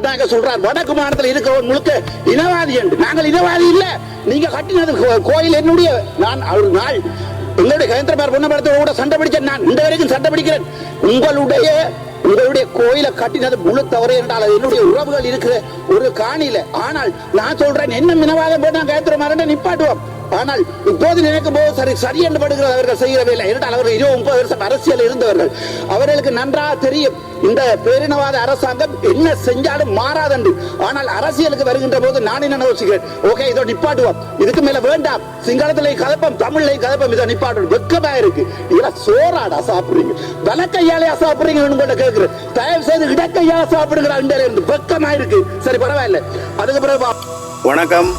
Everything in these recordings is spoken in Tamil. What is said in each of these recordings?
தாங்க சொல்றார். வடக்கு மாநிலத்தில் இருக்கிறவன் முழுக்க இனவாதி என்று. நாங்கள் இனவாதி இல்ல. நீங்க கட்டினது கோயில் என்னுடைய. நான் ஒரு நாள் உங்களுடைய கயந்திரமார் பொன்னம்பலத்தோட கூட சண்டை பிடிச்சேன் நான். இந்த வரைக்கும் சண்டை பிடிக்கிறேன். உங்களுடைய உங்களுடைய கோயிலை கட்டினது முழு தவறு என்றால் அது என்னுடைய உறவுகள் இருக்கிற ஒரு காணியில. ஆனால் நான் சொல்றேன் என்ன மினவாதம் போட்டு நான் கயத்திரமாரன் நிப்பாட்டுவோம். ஆனால் இப்போது நினைக்கும் போது சரி சரி என்று படுகிறது. அவர்கள் செய்கிற வேலை என்றால் அவர்கள் இருபது முப்பது வருஷம் அரசியல் இருந்தவர்கள். அவர்களுக்கு நன்றாக தெரியும். இந்த பேரினவாத அரசாங்கம் என்ன செஞ்சாலும் மாறாதன்று. ஆனால் அரசியலுக்கு வருகின்ற போது நான் என்ன யோசிக்கிறேன்? ஓகே இதோ நிப்பாட்டுவோம். இதுக்கு மேல வேண்டாம். சிங்களத்திலே கதப்பம் தமிழ்லே கதப்பம் இதை நிப்பாட்டு வெக்கமா இருக்கு. இதெல்லாம் சோறாடா சாப்பிடுறீங்க. வலக்கையாலையா சாப்பிடுறீங்க கூட கேட்கிறேன் தயவு செய்து இடக்கையா சாப்பிடுங்கிற அண்டையில இருந்து. வெக்கமா இருக்கு. சரி பரவாயில்ல. அதுக்கு பிறகு வணக்கம்.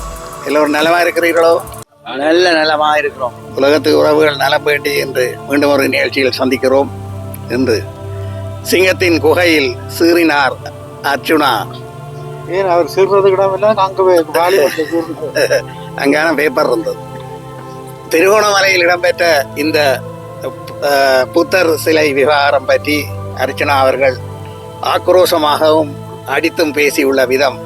எல்லோரும் நலமா இருக்கிறீர்களோ? நல்ல நிலமா இருக்கிறோம். உலகத்து உறவுகள் நலம் வேண்டி என்று மீண்டும் ஒரு நிகழ்ச்சியில் சந்திக்கிறோம் என்று. சிங்கத்தின் குகையில் சீறினார் அர்ச்சுனா ஏன் அவர் சிறுறதுக்கு இடமில்ல அங்க அங்கான பேப்பர் இருந்தது. திருகோணமலையில் இடம்பெற்ற இந்த புத்தர் சிலை விவகாரம் பற்றி அர்ச்சனா அவர்கள் ஆக்ரோஷமாகவும் அடித்தும் பேசியுள்ள விதம்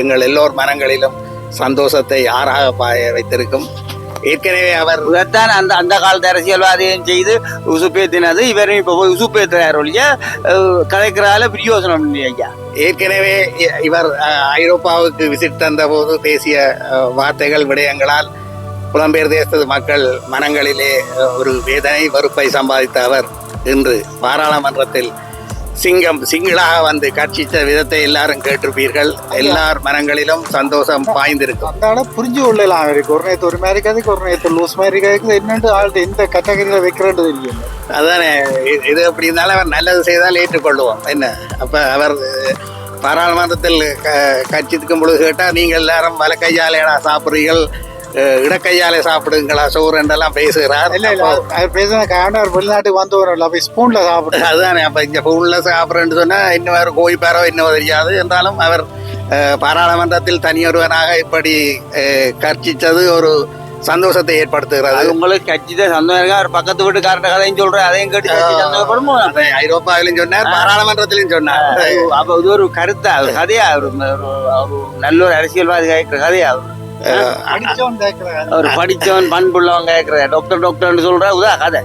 எங்கள் எல்லோர் மனங்களிலும் சந்தோஷத்தை யாராக பாய வைத்திருக்கும்? ஏற்கனவே அவர் இவர்தான் அந்த அந்த காலத்து அரசியல்வாதியும் செய்து உசுப்பேத்தினது. இவரும் இப்போ போய் உசுப்பேத்துறாரு ஒழிய கலைக்கிறால கதைக்கிறால பிரயோசனம் ஐயா. ஏற்கனவே இவர் ஐரோப்பாவுக்கு விசிட் தந்த போது பேசிய வார்த்தைகள் விடயங்களால் புலம்பெயர் தேசத்து மக்கள் மனங்களிலே ஒரு வேதனை வெறுப்பை சம்பாதித்த அவர் இன்று பாராளுமன்றத்தில் சிங்கம் சிங்களாக வந்து கட்சித்த விதத்தை எல்லாரும் கேட்டிருப்பீர்கள். எல்லார் மனங்களிலும் சந்தோஷம் பாய்ந்திருக்கும். ஆளை புரிஞ்சு கொள்ளலாம் அவருக்கு. ஒரு நேரத்து ஒரு மாதிரி கதைக்கு ஒரு நேரத்து லூஸ் மாதிரி கதைக்கு என்னண்டு ஆள்கிட்ட எந்த கேட்டகரியில வைக்கிறேன்னு தெரியும் அதானே இது எப்படி இருந்தாலும் அவர் நல்லது செய்தால் ஏற்றுக்கொள்வோம் என்ன? அப்ப அவர் பாராளுமன்றத்தில் க- கட்சிக்கும் பொழுது கேட்டால் நீங்கள் எல்லாரும் வல கையாலேடா சாப்பிடுறீர்கள். இடக்கையாலே சாப்பிடுங்களா? சோறு என்றெல்லாம் பேசுகிறார் இல்ல இல்ல அவர் பேசின காரணம் அவர் வெளிநாட்டுக்கு வந்து வரல அப்ப ஸ்பூன்ல சாப்பிட்டு அதுதானே அப்ப இங்க ஃபுல்ல சாப்பிட்றேன்னு சொன்னா இன்னும் வேறு கோய் பேரோ இன்னும் தெரியாது. என்றாலும் அவர் பாராளுமன்றத்தில் தனியொருவனாக இப்படி கர்ச்சித்தது ஒரு சந்தோஷத்தை ஏற்படுத்துகிறது. அது உங்களுக்கு கட்சி தான் சந்தோஷம் அவர் பக்கத்து வீட்டுக்காரட்ட கதையும் சொல்றேன் அதையும் கேட்டு சந்தோஷப்படுமோ? அதை ஐரோப்பாவிலும் சொன்னார் பாராளுமன்றத்திலும் சொன்னார். அது- அப்ப இது ஒரு கருத்தா கதையா? அவர் ஒரு- அவர் நல்ல ஒரு அரசியல்வாதி கதையா? அவர் அவர் படிச்சவன் பண்புள்ளவன் கேட்கிற டாக்டர் டாக்டர்னு சொல்ற உதா கதை.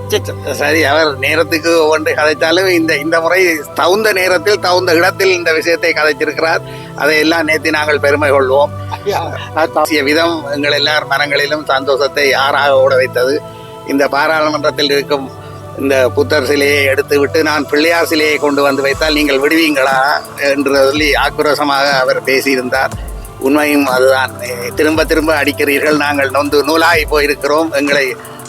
சரி அவர் நேரத்துக்கு ஒன்று கதைத்தாலும் இந்த இந்த முறை தகுந்த நேரத்தில் தகுந்த இடத்தில் இந்த விஷயத்தை கதைத்திருக்கிறார். அதை எல்லாம் நேற்று நாங்கள் பெருமை கொள்வோம். விதம் எங்கள் எல்லார் மனங்களிலும் சந்தோஷத்தை ஆறாக ஓட வைத்தது? இந்த பாராளுமன்றத்தில் இருக்கும் இந்த புத்தர் சிலையை எடுத்து விட்டு நான் பிள்ளையார் சிலையை கொண்டு வந்து வைத்தால் நீங்கள் விடுவீங்களா? என்று சொல்லி ஆக்ரோஷமாக அவர் பேசியிருந்தார். உண்மையும் அதுதான். திரும்ப திரும்ப அடிக்கிறீர்கள். நாங்கள் நொந்து நூலாகி போயிருக்கிறோம். எங்களை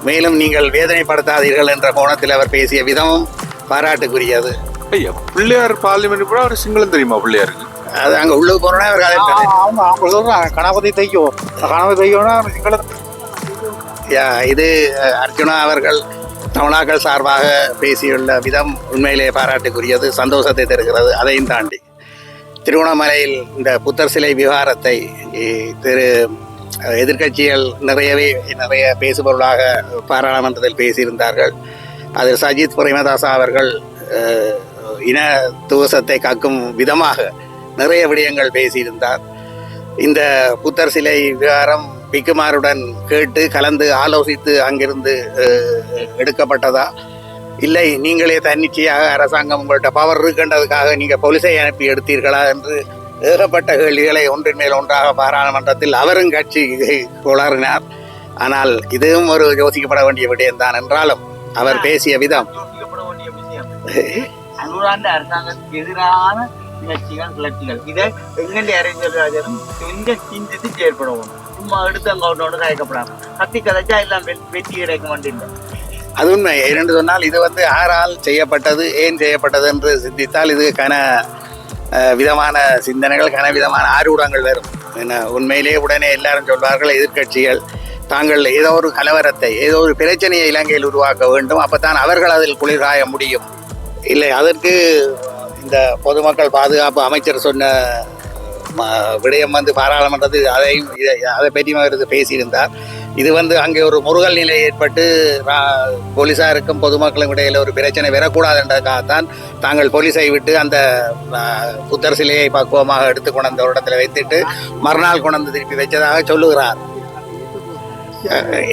மேலும் நீங்கள் வேதனைப்படுத்தாதீர்கள் என்ற கோணத்தில் அவர் பேசிய விதமும் பாராட்டுக்குரியது. ஐயா பிள்ளையார் பார்லிமெண்ட் கூட அவர் சிங்களம் தெரியுமா பிள்ளையாருக்கு? அது அங்கே உள்ளே போனோன்னா அவர் கதை அவங்க அவங்க சொல்றாங்க கணபதி தைக்கும். கணபதி தைக்கம்னா சிங்கள யா, இது அர்ஜுனா அவர்கள் தமிழாக்கள் சார்பாக பேசியுள்ள விதம் உண்மையிலே பாராட்டுக்குரியது சந்தோஷத்தை தருகிறது அதையும் தாண்டி. திருவண்ணாமலையில் இந்த புத்தர் சிலை விவகாரத்தை திரு எதிர்கட்சிகள் எதிர்க்கட்சிகள் நிறையவே நிறைய பேசுபொருளாக பாராளுமன்றத்தில் பேசியிருந்தார்கள். அதில் சஜித் பிரேமதாசா அவர்கள் இன துவசத்தை காக்கும் விதமாக நிறைய விடயங்கள் பேசியிருந்தார். இந்த புத்தர் சிலை விவகாரம் பிக்குமாருடன் கேட்டு கலந்து ஆலோசித்து அங்கிருந்து எடுக்கப்பட்டதா? இல்லை நீங்களே தன்னிச்சையாக அரசாங்கம் உங்கள்கிட்ட பவர் இருக்கின்றதுக்காக நீங்கள் போலீஸை அனுப்பி எடுத்தீர்களா என்று ஏகப்பட்ட கேள்விகளை ஒன்றின் மேல் ஒன்றாக பாராளுமன்றத்தில் அவரும் கட்சி உளறினார் ஆனால் இதுவும் ஒரு யோசிக்கப்பட வேண்டிய விடயம்தான் என்றாலும் அவர் பேசிய விதம். யோசிக்கப்பட வேண்டிய விஷயம். அரசாங்கத்துக்கு எதிரான நிகழ்ச்சிகள் கிளர்ச்சிகள். இதை எங்கண்டி அரசியல் கொஞ்சம் சிந்தித்து செயற்படுவோம். சும்மா எடுத்து அங்க ஒன்று கதைக்கப்படாம கத்தி கதைச்சா எல்லாம் வெற்றி கிடைக்க மாட்டேங்க அது உண்மை. இரண்டு சொன்னால் இது வந்து ஆறால் செய்யப்பட்டது ஏன் செய்யப்பட்டது என்று சிந்தித்தால் இது கன விதமான சிந்தனைகள் கன விதமான ஆரூடங்கள் வரும். என்ன உண்மையிலேயே உடனே எல்லாரும் சொல்வார்கள் எதிர்க்கட்சிகள் தாங்கள் ஏதோ ஒரு கலவரத்தை ஏதோ ஒரு பிரச்சனையை இலங்கையில் உருவாக்க வேண்டும். அப்பதான் அவர்கள் அதில் குளிர்காய முடியும். இல்லை அதற்கு இந்த பொதுமக்கள் பாதுகாப்பு அமைச்சர் சொன்ன ம- விடயம் வந்து பாராளுமன்றத்தில் அதையும் இதை- அதை பற்றியும் அவர் பேசியிருந்தார். இது வந்து அங்கே ஒரு முருகல் நிலை ஏற்பட்டு ரா- போலீசாருக்கும் பொதுமக்களும் இடையில ஒரு பிரச்சனை வரக்கூடாதுன்றதுக்காகத்தான் தாங்கள் போலீஸை விட்டு அந்த புத்தர் சிலையை பக்குவமாக எடுத்து கொண்டு அந்த இடத்துல வைத்துட்டு மறுநாள் கொண்டு வந்து திருப்பி வச்சதாக சொல்லுகிறார்.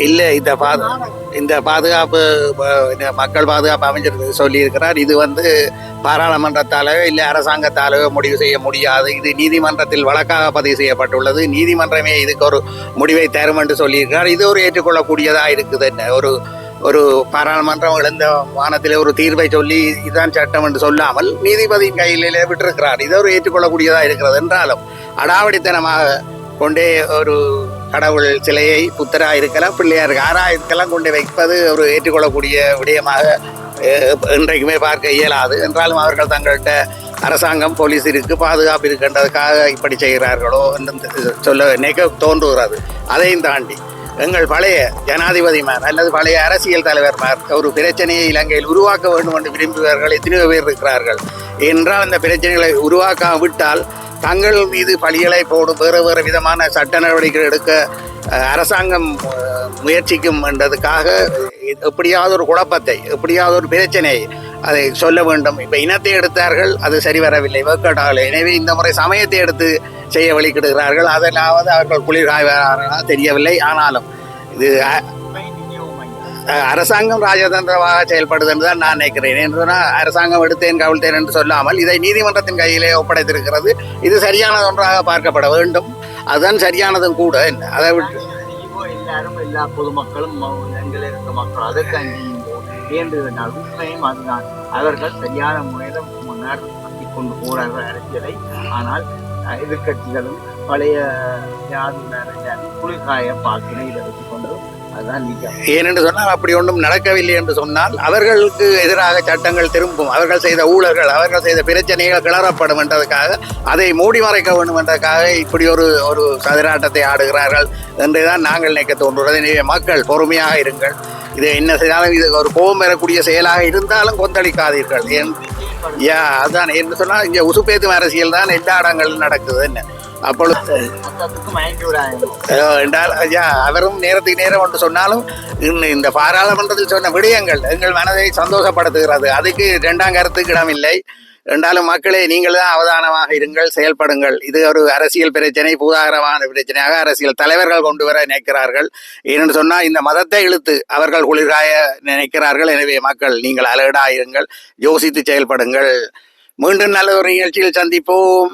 இல்லை இந்த பாது இந்த பாதுகாப்பு இந்த மக்கள் பாதுகாப்பு அமைச்சர் சொல்லியிருக்கிறார். இது வந்து பாராளுமன்றத்தாலோ இல்லை அரசாங்கத்தாலோ முடிவு செய்ய முடியாது. இது நீதிமன்றத்தில் வழக்காக பதிவு செய்யப்பட்டுள்ளது. நீதிமன்றமே இதுக்கு ஒரு முடிவை தரும் என்று சொல்லியிருக்கிறார். இது ஒரு ஏற்றுக்கொள்ளக்கூடியதாக இருக்குது என்ன? ஒரு ஒரு பாராளுமன்றம் எழுந்த வானத்தில் ஒரு தீர்வை சொல்லி இதுதான் சட்டம் என்று சொல்லாமல் நீதிபதியின் கையிலே விட்டிருக்கிறார். இது ஒரு ஏற்றுக்கொள்ளக்கூடியதாக இருக்கிறது என்றாலும் அடாவடித்தனமாக கொண்டே ஒரு கடவுள் சிலையை புத்தராக இருக்கலாம் பிள்ளையார் யாராக இருக்கலாம் கொண்டு வைப்பது ஒரு ஏற்றுக்கொள்ளக்கூடிய விடயமாக இன்றைக்குமே பார்க்க இயலாது. என்றாலும் அவர்கள் தங்கள்கிட்ட அரசாங்கம் போலீஸ் இருக்கு பாதுகாப்பு இருக்கின்றதுக்காக இப்படி செய்கிறார்களோ என்று சொல்ல நினைக்க தோன்றுகிறது. அதையும் தாண்டி எங்கள் பழைய ஜனாதிபதிமார் அல்லது பழைய அரசியல் தலைவர்மார் ஒரு பிரச்சனையை இலங்கையில் உருவாக்க வேண்டும் என்று விரும்புவார்கள் எத்தனையோ பேர் இருக்கிறார்கள். என்றால் அந்த பிரச்சனைகளை உருவாக்காவிட்டால் தங்கள் மீது பழிகளை போடும் வேறு வேறு விதமான சட்ட நடவடிக்கைகள் எடுக்க அரசாங்கம் முயற்சிக்கும் என்றதுக்காக எப்படியாவது ஒரு குழப்பத்தை எப்படியாவது ஒரு பிரச்சனையை அதை சொல்ல வேண்டும். இப்போ இனத்தை எடுத்தார்கள் அது சரி வரவில்லை. ஆகலை எனவே இந்த முறை சமயத்தை எடுத்து செய்ய வழிகிடுகிறார்கள் அதனாவது அவர்கள் குளிர் தெரியவில்லை. ஆனாலும் இது அ- அரசாங்கம் ராஜதந்திரமாக செயல்படுது என்று தான் நான் நினைக்கிறேன். என்று சொன்னால் அரசாங்கம் எடுத்தேன் கவிழ்த்தேன் என்று சொல்லாமல் இதை நீதிமன்றத்தின் கையிலே ஒப்படைத்திருக்கிறது. இது சரியானது ஒன்றாக பார்க்கப்பட வேண்டும். அதுதான் சரியானதும் கூட. என்ன? அதை விட்டு எல்லாரும் எல்லா பொதுமக்களும் எங்கள் இருக்க மக்கள் அதற்கு அங்கேயும் உண்மையும் அதுதான். அவர்கள் சரியான முறையில் முன்னேறி கொண்டு போறார்கள் அரசியலை ஆனால் எதிர்கட்சிகளும் பழைய ஜாதி குளிர்காய பாக்கினை இதை வச்சுக்கொண்டு ஏனென்று சொன்னால் அப்படி ஒன்றும் நடக்கவில்லை என்று சொன்னால் அவர்களுக்கு எதிராக சட்டங்கள் திரும்பும். அவர்கள் செய்த ஊழல்கள் அவர்கள் செய்த பிரச்சனைகள் கிளறப்படும் என்றதுக்காக அதை மூடி மறைக்க வேண்டும் என்றதுக்காக இப்படி ஒரு ஒரு சதிராட்டத்தை ஆடுகிறார்கள் என்றுதான் நாங்கள் நினைக்க தோன்றுகிறது. எனவே மக்கள் பொறுமையாக இருங்கள். இது என்ன செய்தாலும் இது ஒரு கோபம் பெறக்கூடிய செயலாக இருந்தாலும் கொந்தளிக்காதீர்கள். ஏன்? யா அதான். என்று சொன்னால் இங்கே உசுப்பேத்தும் அரசியல் தான் எல்லா இடங்களிலும் நடக்குது. என்ன? அப்பொழுது என்றால் ஐயா அவரும் நேரத்துக்கு நேரம் ஒன்று சொன்னாலும் இந்த பாராளுமன்றத்தில் சொன்ன விடயங்கள் எங்கள் மனதை சந்தோஷப்படுத்துகிறது. அதுக்கு இரண்டாம் கருத்துக்கு இடமில்லை. என்றாலும் மக்களே நீங்கள் தான் அவதானமாக இருங்கள் செயல்படுங்கள். இது ஒரு அரசியல் பிரச்சனை பூதாகரமான பிரச்சனையாக அரசியல் தலைவர்கள் கொண்டு வர நினைக்கிறார்கள். ஏனென்று சொன்னால் இந்த மதத்தை இழுத்து அவர்கள் குளிர்காய நினைக்கிறார்கள். எனவே மக்கள் நீங்கள் அலர்டா இருங்கள் யோசித்து செயல்படுங்கள். மீண்டும் நல்ல ஒரு நிகழ்ச்சியில் சந்திப்போம்.